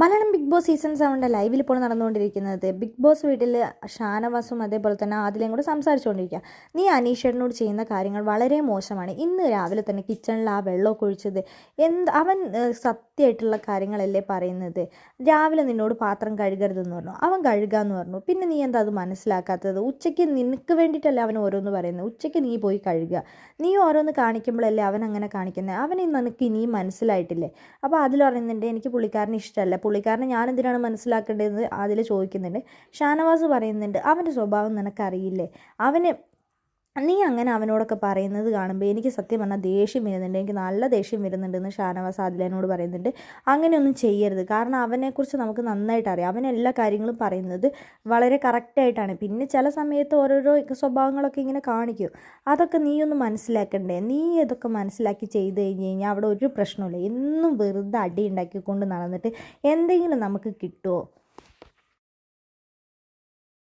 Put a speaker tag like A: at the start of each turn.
A: Malayalam Big Boss season സെവന്റെ ലൈവിൽ ഇപ്പോൾ നടന്നുകൊണ്ടിരിക്കുന്നത്. ബിഗ് ബോസ് വീട്ടിൽ ഷാനവാസും അതേപോലെ തന്നെ ആദിലയും കൂടെ സംസാരിച്ചുകൊണ്ടിരിക്കുക. നീ അനീഷേട്ടനോട് ചെയ്യുന്ന കാര്യങ്ങൾ വളരെ മോശമാണ്. ഇന്ന് രാവിലെ തന്നെ കിച്ചണിൽ ആ വെള്ളമൊക്കെ ഒഴിച്ചത് എന്ത് അവൻ സത്യമായിട്ടുള്ള കാര്യങ്ങളല്ലേ പറയുന്നത്? രാവിലെ നിന്നോട് പാത്രം കഴുകരുതെന്ന് പറഞ്ഞു. അവൻ കഴുകാന്ന് പറഞ്ഞു. പിന്നെ നീ എന്താ അത് മനസ്സിലാക്കാത്തത്? ഉച്ചയ്ക്ക് നിനക്ക് വേണ്ടിയിട്ടല്ലേ അവൻ ഓരോന്ന് പറയുന്നത്? ഉച്ചയ്ക്ക് നീ പോയി കഴുകുക. നീ ഓരോന്ന് കാണിക്കുമ്പോഴല്ലേ അവൻ അങ്ങനെ കാണിക്കുന്നത്? അവൻ നിനക്ക് ഇനിയും മനസ്സിലായിട്ടില്ലേ? അപ്പോൾ അതിൽ പറയുന്നുണ്ട് എനിക്ക് പുള്ളിക്കാരനെ ഇഷ്ടമല്ല. പുള്ളിക്കാരനെ ഞാൻ എന്തിനാണ് മനസ്സിലാക്കേണ്ടതെന്ന് അതിൽ ചോദിക്കുന്നുണ്ട്. ഷാനവാസ് പറയുന്നുണ്ട് അവന്റെ സ്വഭാവം നിനക്കറിയില്ലേ? അവന് നീ അങ്ങനെ അവനോടൊക്കെ പറയുന്നത് കാണുമ്പോൾ എനിക്ക് സത്യം പറഞ്ഞാൽ ദേഷ്യം വരുന്നുണ്ട്. എനിക്ക് നല്ല ദേഷ്യം വരുന്നുണ്ടെന്ന് ഷാനവാസ് ആദിലനോട് പറയുന്നുണ്ട്. അങ്ങനെയൊന്നും ചെയ്യരുത്. കാരണം അവനെക്കുറിച്ച് നമുക്ക് നന്നായിട്ട് അറിയാം. അവൻ എല്ലാ കാര്യങ്ങളും പറയുന്നത് വളരെ കറക്റ്റായിട്ടാണ് പിന്നെ ചില സമയത്ത് ഓരോരോ സ്വഭാവങ്ങളൊക്കെ ഇങ്ങനെ കാണിക്കും. അതൊക്കെ നീ ഒന്ന് മനസ്സിലാക്കണ്ടേ? നീ ഇതൊക്കെ മനസ്സിലാക്കി ചെയ്ത് കഴിഞ്ഞ് കഴിഞ്ഞാൽ അവിടെ ഒരു പ്രശ്നമില്ല എന്നും വെറുതെ അടി ഉണ്ടാക്കിക്കൊണ്ട് നടന്നിട്ട് എന്തെങ്കിലും നമുക്ക് കിട്ടുമോ